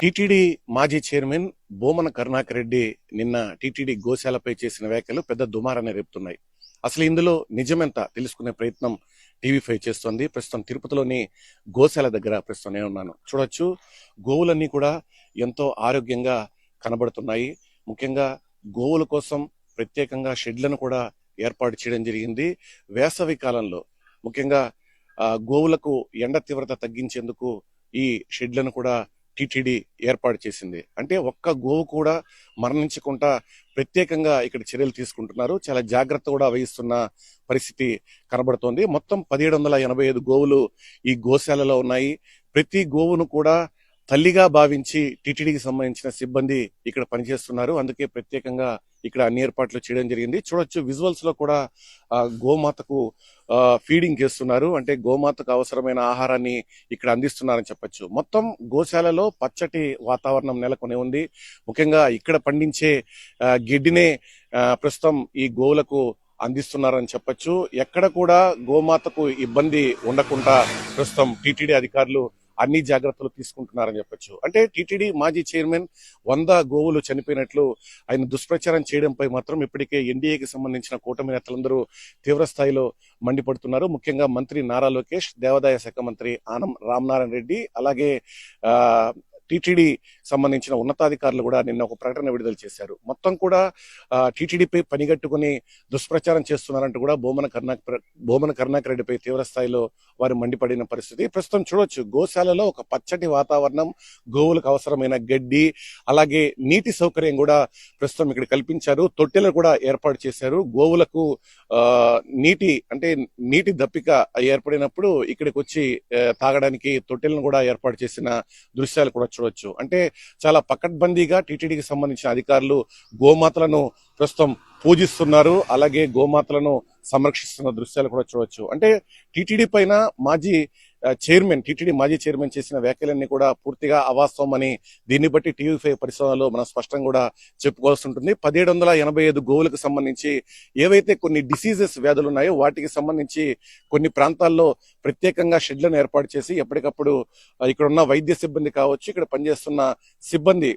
TTD మాజీ chairman Bhumana Karunakar Reddy నిన్న TTD గోశాలపై చేసిన వ్యాఖ్యలు పెద్ద దుమారాన్ని రేపుతున్నాయి. అసలు ఇందులో నిజమెంత తెలుసుకునే ప్రయత్నం టీవీ ఫైవ్ చేస్తోంది. ప్రస్తుతం తిరుపతిలోని గోశాల దగ్గర ప్రస్తుతం నేను ఉన్నాను. చూడొచ్చు గోవులన్నీ కూడా ఎంతో ఆరోగ్యంగా కనబడుతున్నాయి. ముఖ్యంగా గోవుల కోసం ప్రత్యేకంగా షెడ్లను కూడా ఏర్పాటు చేయడం జరిగింది. వేసవి కాలంలో ముఖ్యంగా గోవులకు ఎండ తీవ్రత తగ్గించేందుకు ఈ షెడ్లను కూడా టీటీడీ ఏర్పాటు చేసింది. అంటే ఒక్క గోవు కూడా మరణించకుండా ప్రత్యేకంగా ఇక్కడ చర్యలు తీసుకుంటున్నారు. చాలా జాగ్రత్త కూడా వహిస్తున్న పరిస్థితి కనబడుతోంది. మొత్తం పదిహేడు వందల ఎనభై ఐదు గోవులు ఈ గోశాలలో ఉన్నాయి. ప్రతి గోవును కూడా తల్లిగా భావించి టీటీడీకి సంబంధించిన సిబ్బంది ఇక్కడ పనిచేస్తున్నారు. అందుకే ప్రత్యేకంగా ఇక్కడ అన్ని ఏర్పాట్లు చేయడం జరిగింది. చూడొచ్చు విజువల్స్లో కూడా గోమాతకు ఫీడింగ్ చేస్తున్నారు. అంటే గోమాతకు అవసరమైన ఆహారాన్ని ఇక్కడ అందిస్తున్నారని చెప్పొచ్చు. మొత్తం గోశాలలో పచ్చటి వాతావరణం నెలకొని ఉంది. ముఖ్యంగా ఇక్కడ పండించే గిడ్డినే ప్రస్తుతం ఈ గోవులకు అందిస్తున్నారని చెప్పొచ్చు. ఎక్కడ కూడా గోమాతకు ఇబ్బంది ఉండకుండా ప్రస్తుతం టీటీడీ అధికారులు అన్ని జాగ్రత్తలు తీసుకుంటున్నారని చెప్పొచ్చు. అంటే టీటీడీ మాజీ చైర్మన్ వంద గోవులు చనిపోయినట్లు ఆయన దుష్ప్రచారం చేయడంపై మాత్రం ఇప్పటికే ఎన్డీఏకి సంబంధించిన కూటమి నేతలందరూ తీవ్రస్థాయిలో మండిపడుతున్నారు. ముఖ్యంగా మంత్రి నారా లోకేష్ దేవాదాయ శాఖ మంత్రి ఆనం రామనారాయణ రెడ్డి అలాగే టీటీడీ సంబంధించిన ఉన్నతాధికారులు కూడా నిన్న ఒక ప్రకటన విడుదల చేశారు. మొత్తం కూడా టీటీడీపై పనిగట్టుకుని దుష్ప్రచారం చేస్తున్నారంటూ కూడా బోమన కర్ణాక బోమన కర్ణాకర్ రెడ్డిపై తీవ్ర స్థాయిలో వారు మండిపడిన పరిస్థితి. ప్రస్తుతం చూడొచ్చు గోశాలలో ఒక పచ్చటి వాతావరణం గోవులకు అవసరమైన గడ్డి అలాగే నీటి సౌకర్యం కూడా ప్రస్తుతం ఇక్కడ కల్పించారు. తొట్టెలు కూడా ఏర్పాటు చేశారు. గోవులకు నీటి అంటే నీటి దప్పిక ఏర్పడినప్పుడు ఇక్కడికి వచ్చి తాగడానికి తొట్టెలను కూడా ఏర్పాటు చేసిన దృశ్యాలు కూడా చూడొచ్చు అంటే చాలా పకడ్బందీగా టీటీడీకి సంబంధించిన అధికారులు గోమాతలను ప్రస్తుతం పూజిస్తున్నారు. అలాగే గోమాతలను సంరక్షిస్తున్న దృశ్యాలు కూడా చూడొచ్చు అంటే టీటీడీ పైన మాజీ చైర్మన్ టీటీడీ మాజీ చైర్మన్ చేసిన వ్యాఖ్యలన్నీ కూడా పూర్తిగా అవాస్తవం అని దీన్ని బట్టి టీవీ ఫైవ్ పరిశోధనలో మనం స్పష్టంగా కూడా చెప్పుకోవాల్సి ఉంటుంది. పదిహేడు వందల ఎనభై ఐదు గోవులకు సంబంధించి ఏవైతే కొన్ని డిసీజెస్ వ్యాధులు ఉన్నాయో వాటికి సంబంధించి కొన్ని ప్రాంతాల్లో ప్రత్యేకంగా షెడ్లను ఏర్పాటు చేసి ఎప్పటికప్పుడు ఇక్కడ ఉన్న వైద్య సిబ్బంది కావచ్చు ఇక్కడ పనిచేస్తున్న సిబ్బంది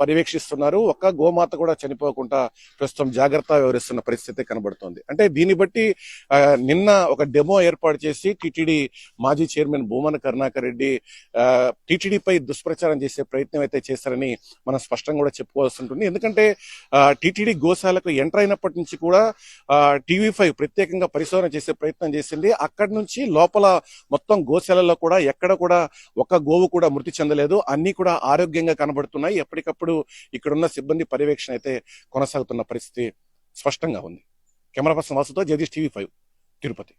పర్యవేక్షిస్తున్నారు. ఒక్క గోమాత కూడా చనిపోకుండా ప్రస్తుతం జాగ్రత్త వ్యవహరిస్తున్న పరిస్థితి కనబడుతోంది. అంటే దీన్ని బట్టి నిన్న ఒక డెమో ఏర్పాటు చేసి టీటీడీ మాజీ చైర్మన్ భూమన కరుణాకర్ రెడ్డి టీటీడీపై దుష్ప్రచారం చేసే ప్రయత్నం అయితే చేశారని మనం స్పష్టంగా కూడా చెప్పుకోవాల్సి ఉంటుంది. ఎందుకంటే టిటిడి టీటీడీ గోశాలకు ఎంటర్ అయినప్పటి నుంచి కూడా టీవీ ఫైవ్ ప్రత్యేకంగా పరిశోధన చేసే ప్రయత్నం చేసింది. అక్కడి నుంచి లోపల మొత్తం గోశాలలో కూడా ఎక్కడ కూడా ఒక గోవు కూడా మృతి చెందలేదు. అన్ని కూడా ఆరోగ్యంగా కనబడుతున్నాయి. ఎప్పటికప్పుడు ఇక్కడున్న సిబ్బంది పర్యవేక్షణ అయితే కొనసాగుతున్న పరిస్థితి స్పష్టంగా ఉంది. కెమెరా పర్సన్ వాసుతో జగదీష్ టీవీ ఫైవ్ తిరుపతి.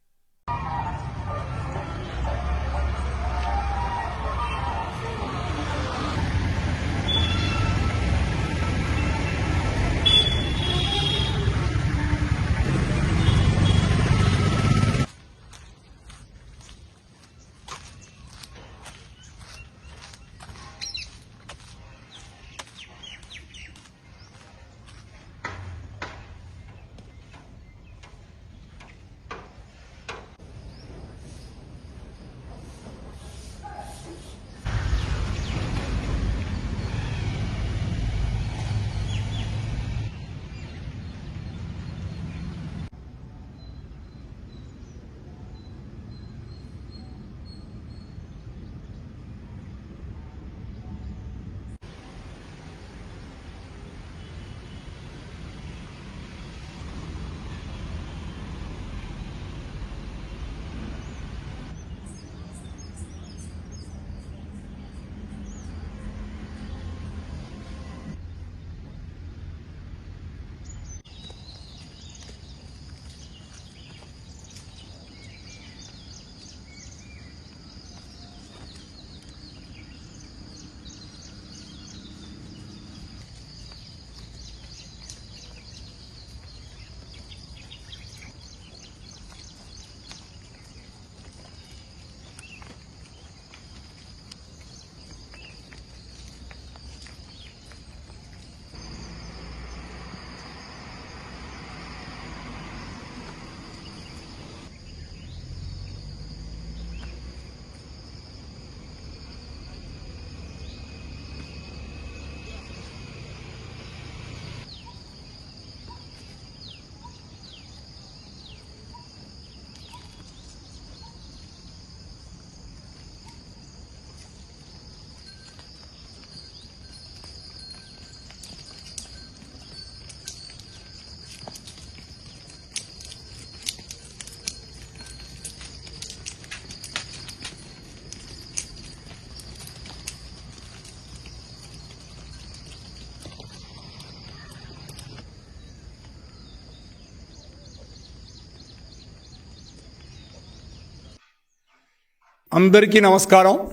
అందరికీ నమస్కారం.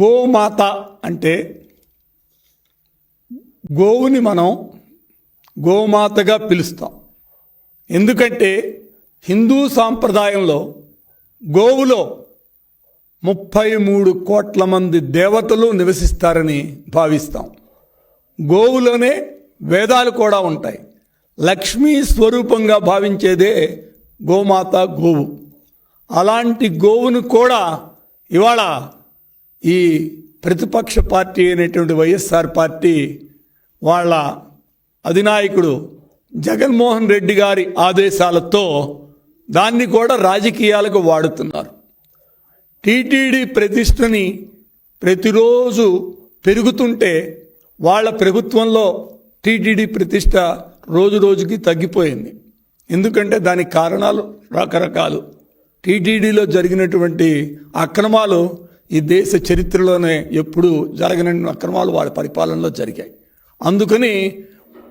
గోమాత అంటే గోవుని మనం గోమాతగా పిలుస్తాం. ఎందుకంటే హిందూ సాంప్రదాయంలో గోవులో ముప్పై మూడు కోట్ల మంది దేవతలు నివసిస్తారని భావిస్తాం. గోవులోనే వేదాలు కూడా ఉంటాయి. లక్ష్మీ స్వరూపంగా భావించేదే గోమాత గోవు. అలాంటి గోవును కూడా ఇవాళ ఈ ప్రతిపక్ష పార్టీ అయినటువంటి వైఎస్ఆర్ పార్టీ వాళ్ళ అధినాయకుడు జగన్మోహన్ రెడ్డి గారి ఆదేశాలతో దాన్ని కూడా రాజకీయాలకు వాడుతున్నారు. టీటీడీ ప్రతిష్టని ప్రతిరోజు పెరుగుతుంటే వాళ్ళ ప్రభుత్వంలో టీటీడీ ప్రతిష్ట రోజు రోజుకి తగ్గిపోయింది. ఎందుకంటే దానికి కారణాలు రకరకాలు. టీటీడీలో జరిగినటువంటి అక్రమాలు ఈ దేశ చరిత్రలోనే ఎప్పుడు జరగని అక్రమాలు వాళ్ళ పరిపాలనలో జరిగాయి. అందుకని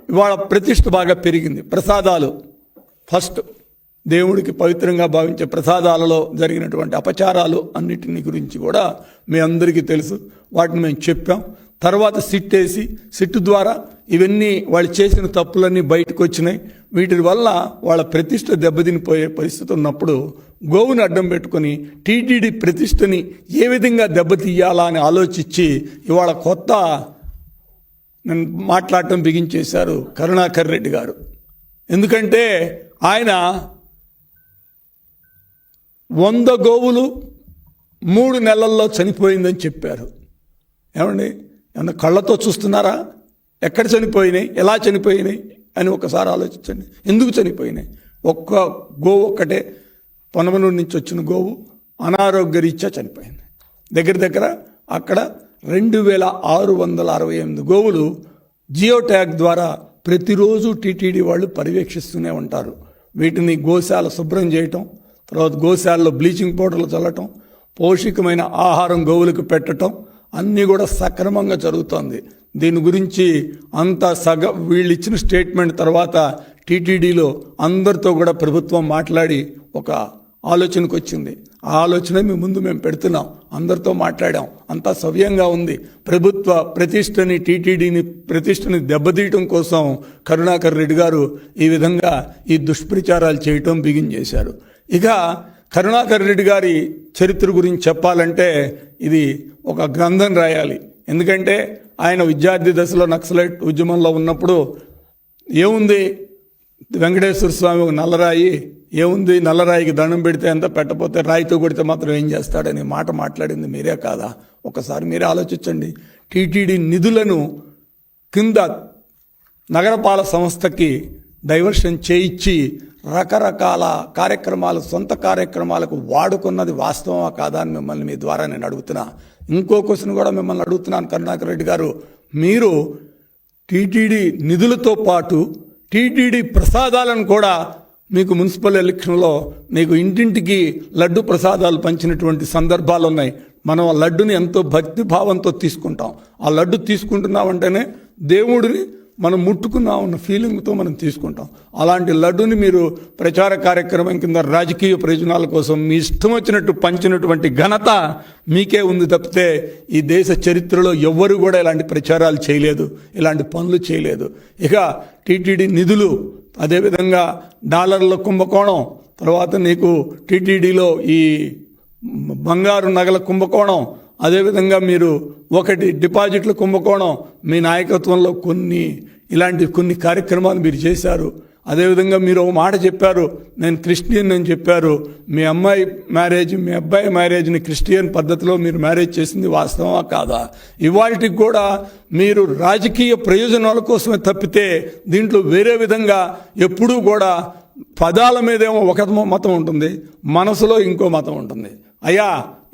ఇవాళ ప్రతిష్ట బాగా పెరిగింది. ప్రసాదాలు. ఫస్ట్ దేవుడికి పవిత్రంగా భావించే ప్రసాదాలలో జరిగినటువంటి అపచారాలు అన్నిటిని గురించి కూడా మీ అందరికీ తెలుసు. వాటిని మేము చెప్పాం. తర్వాత సిట్ వేసి సిట్ ద్వారా ఇవన్నీ వాళ్ళు చేసిన తప్పులన్నీ బయటకు వచ్చినాయి వీటి వల్ల వాళ్ళ ప్రతిష్ట దెబ్బతినిపోయే పరిస్థితి ఉన్నప్పుడు గోవును అడ్డం పెట్టుకొని టీటీడీ ప్రతిష్టని ఏ విధంగా దెబ్బతీయాలా అని ఆలోచించి ఇవాళ కొత్త మాట్లాడటం బిగించేశారు కరుణాకర్ రెడ్డి గారు. ఎందుకంటే ఆయన వంద గోవులు మూడు నెలల్లో చనిపోయిందని చెప్పారు. ఏమండి? ఏమన్నా కళ్ళతో చూస్తున్నారా? ఎక్కడ చనిపోయినాయి? ఎలా చనిపోయినాయి? అని ఒకసారి ఆలోచించండి. ఎందుకు చనిపోయినాయి? ఒక్క గోవు ఒక్కటే. పొనమనూరు నుంచి వచ్చిన గోవు అనారోగ్య రీత్యా చనిపోయింది. దగ్గర దగ్గర అక్కడ రెండు వేల ఆరు వందల అరవై ఎనిమిది గోవులు జియో ట్యాగ్ ద్వారా ప్రతిరోజు టీటీడీ వాళ్ళు పర్యవేక్షిస్తూనే ఉంటారు. వీటిని గోశాల శుభ్రం చేయటం తర్వాత గోశాలలో బ్లీచింగ్ పౌడర్లు చల్లటం పౌష్టికమైన ఆహారం గోవులకు పెట్టటం అన్నీ కూడా సక్రమంగా జరుగుతోంది. దీని గురించి అంత సగ వీళ్ళు ఇచ్చిన స్టేట్మెంట్ తర్వాత టీటీడీలో అందరితో కూడా ప్రభుత్వం మాట్లాడి ఒక ఆలోచనకు వచ్చింది. ఆ ఆలోచన మీ ముందు మేము పెడుతున్నాం. అందరితో మాట్లాడాం. అంతా సవ్యంగా ఉంది. ప్రభుత్వ ప్రతిష్టని టీటీడీని ప్రతిష్టని దెబ్బతీయటం కోసం కరుణాకర్ రెడ్డి గారు ఈ విధంగా ఈ దుష్ప్రచారాలు చేయటం బిగిన్ చేశారు. ఇక కరుణాకర్ రెడ్డి గారి చరిత్ర గురించి చెప్పాలంటే ఇది ఒక గ్రంథం రాయాలి. ఎందుకంటే ఆయన విద్యార్థి దశలో నక్సలైట్ ఉద్యమంలో ఉన్నప్పుడు ఏముంది? వెంకటేశ్వర స్వామి ఒక నల్లరాయి ఏముంది? నల్లరాయికి దండం పెడితే ఎంత పెట్టపోతే రాయితో కొడితే మాత్రం ఏం చేస్తాడని మాట మాట్లాడింది మీరే కాదా? ఒకసారి మీరే ఆలోచించండి. టీటీడీ నిధులను కింద నగరపాలక సంస్థకి డైవర్షన్ చేయించి రకరకాల కార్యక్రమాలు సొంత కార్యక్రమాలకు వాడుకున్నది వాస్తవమా కాదా అని మిమ్మల్ని మీ ద్వారా నేను అడుగుతున్నా. ఇంకో క్వశ్చన్ కూడా మిమ్మల్ని అడుగుతున్నాను కరుణాకర్ రెడ్డి గారు. మీరు టీటీడీ నిధులతో పాటు టీటీడీ ప్రసాదాలను కూడా మీకు మున్సిపల్ ఎలక్షన్లో మీకు ఇంటింటికి లడ్డు ప్రసాదాలు పంచినటువంటి సందర్భాలు ఉన్నాయి. మనం ఆ లడ్డుని ఎంతో భక్తి భావంతో తీసుకుంటాం. ఆ లడ్డు తీసుకుంటున్నామంటేనే దేవుడిని మనం ముట్టుకున్నాం ఉన్న ఫీలింగ్తో మనం తీసుకుంటాం. అలాంటి లడ్డుని మీరు ప్రచార కార్యక్రమం కింద రాజకీయ ప్రయోజనాల కోసం మీ ఇష్టం వచ్చినట్టు పంచినటువంటి ఘనత మీకే ఉంది తప్పితే ఈ దేశ చరిత్రలో ఎవ్వరు కూడా ఇలాంటి ప్రచారాలు చేయలేదు ఇలాంటి పనులు చేయలేదు. ఇక టీటీడీ నిధులు అదేవిధంగా డాలర్ల కుంభకోణం తర్వాత నీకు టీటీడీలో ఈ బంగారు నగల కుంభకోణం అదేవిధంగా మీరు ఒకటి డిపాజిట్ల కుంభకోణం మీ నాయకత్వంలో కొన్ని ఇలాంటి కొన్ని కార్యక్రమాలు మీరు చేశారు. అదేవిధంగా మీరు ఒక మాట చెప్పారు నేను క్రిస్టియన్ అని చెప్పారు. మీ అమ్మాయి మ్యారేజ్ మీ అబ్బాయి మ్యారేజ్ని క్రిస్టియన్ పద్ధతిలో మీరు మ్యారేజ్ చేసింది వాస్తవమా కాదా? ఇవాళకి కూడా మీరు రాజకీయ ప్రయోజనాల కోసమే తప్పితే దీంట్లో వేరే విధంగా ఎప్పుడూ కూడా పదాల మీదేమో ఒక మతం ఉంటుంది మనసులో ఇంకో మతం ఉంటుంది. అయ్యా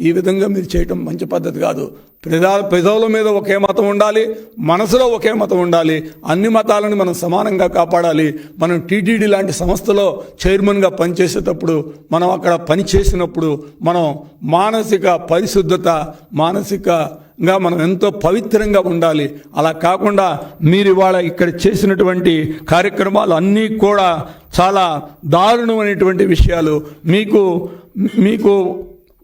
ఈ విధంగా మీరు చేయటం మంచి పద్ధతి కాదు. ప్రజా ప్రజల మీద ఒకే మతం ఉండాలి మనసులో ఒకే మతం ఉండాలి అన్ని మతాలను మనం సమానంగా కాపాడాలి. మనం టీటీడీ లాంటి సంస్థలో చైర్మన్గా పనిచేసేటప్పుడు మనం అక్కడ పని చేసినప్పుడు మనం మానసిక పరిశుద్ధత మానసికంగా మనం ఎంతో పవిత్రంగా ఉండాలి. అలా కాకుండా మీరు ఇవాళ ఇక్కడ చేసినటువంటి కార్యక్రమాలు అన్నీ కూడా చాలా దారుణమైనటువంటి విషయాలు. మీకు మీకు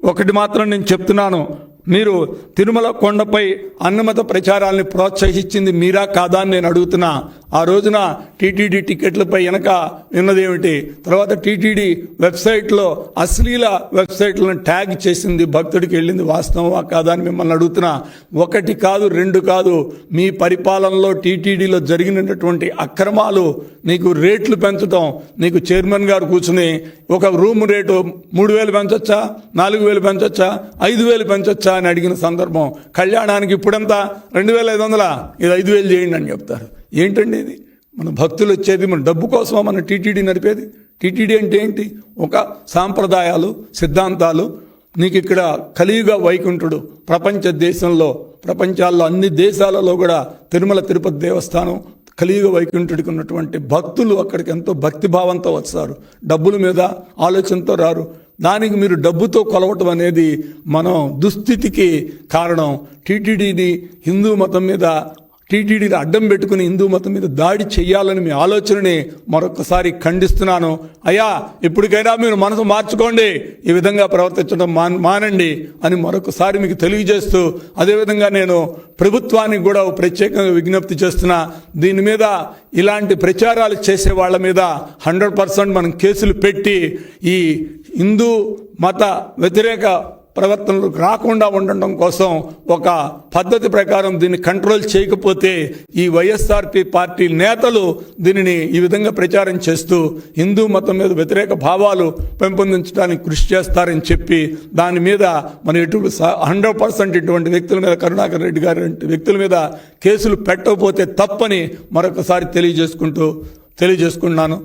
ఒకటి మాత్రం నేను చెప్తున్నాను. మీరు తిరుమల కొండపై అన్నమత ప్రచారాన్ని ప్రోత్సహించింది మీరా కాదా అని నేను అడుగుతున్నా. ఆ రోజున టీటీడీ టికెట్లపై వెనక విన్నదేమిటి తర్వాత టీటీడీ వెబ్సైట్లో అశ్లీల వెబ్సైట్లను ట్యాగ్ చేసింది భక్తుడికి వెళ్ళింది వాస్తవమా కాదా అని మిమ్మల్ని అడుగుతున్నా. ఒకటి కాదు రెండు కాదు మీ పరిపాలనలో టీటీడీలో జరిగినటువంటి అక్రమాలు నీకు రేట్లు పెంచడం నీకు చైర్మన్ గారు కూర్చుని ఒక రూమ్ రేటు మూడు వేలు పెంచొచ్చా నాలుగు వేలు పెంచొచ్చా ఐదు వేలు పెంచొచ్చా అని అడిగిన సందర్భం కళ్యాణానికి ఇప్పుడంతా? రెండు వేల ఐదు వందల? ఇది ఐదు వేలు చేయండి అని చెప్తారు. ఏంటండి ఇది? మన భక్తులు వచ్చేది మన డబ్బు కోసమా? మన టీటీడీ నడిపేది? టీటీడీ అంటే ఏంటి? ఒక సాంప్రదాయాలు సిద్ధాంతాలు. నీకు ఇక్కడ కలియుగ వైకుంఠుడు ప్రపంచ దేశంలో ప్రపంచాల్లో అన్ని దేశాలలో కూడా తిరుమల తిరుపతి దేవస్థానం కలియుగ వైకుంఠుడికి ఉన్నటువంటి భక్తులు అక్కడికి ఎంతో భక్తిభావంతో వస్తారు. డబ్బుల మీద ఆలోచనతో రారు. దానికి మీరు డబ్బుతో కొలవటం అనేది మనం దుస్థితికి కారణం. టీటీడీని హిందూ మతం మీద టీటీడీని అడ్డం పెట్టుకుని హిందూ మతం మీద దాడి చేయాలని మీ ఆలోచనని మరొకసారి ఖండిస్తున్నాను. అయ్యా ఇప్పటికైనా మీరు మనసు మార్చుకోండి. ఈ విధంగా ప్రవర్తించడం మాన్ మానండి అని మరొకసారి మీకు తెలియజేస్తూ అదేవిధంగా నేను ప్రభుత్వానికి కూడా ప్రత్యేకంగా విజ్ఞప్తి చేస్తున్నా. దీని మీద ఇలాంటి ప్రచారాలు చేసే వాళ్ళ మీద హండ్రెడ్ పర్సెంట్ మనం కేసులు పెట్టి ఈ హిందూ మత వ్యతిరేక ప్రవర్తనలు రాకుండా ఉండటం కోసం ఒక పద్ధతి ప్రకారం దీన్ని కంట్రోల్ చేయకపోతే ఈ వైఎస్ఆర్పి పార్టీ నేతలు దీనిని ఈ విధంగా ప్రచారం చేస్తూ హిందూ మతం మీద వ్యతిరేక భావాలు పెంపొందించడానికి కృషి చేస్తారని చెప్పి దాని మీద మన ఎటువంటి హండ్రెడ్ పర్సెంట్ ఇటువంటి వ్యక్తుల మీద కరుణాకర్ రెడ్డి గారి వ్యక్తుల మీద కేసులు పెట్టకపోతే తప్పని మరొకసారి తెలియజేసుకుంటూ తెలియజేసుకున్నాను.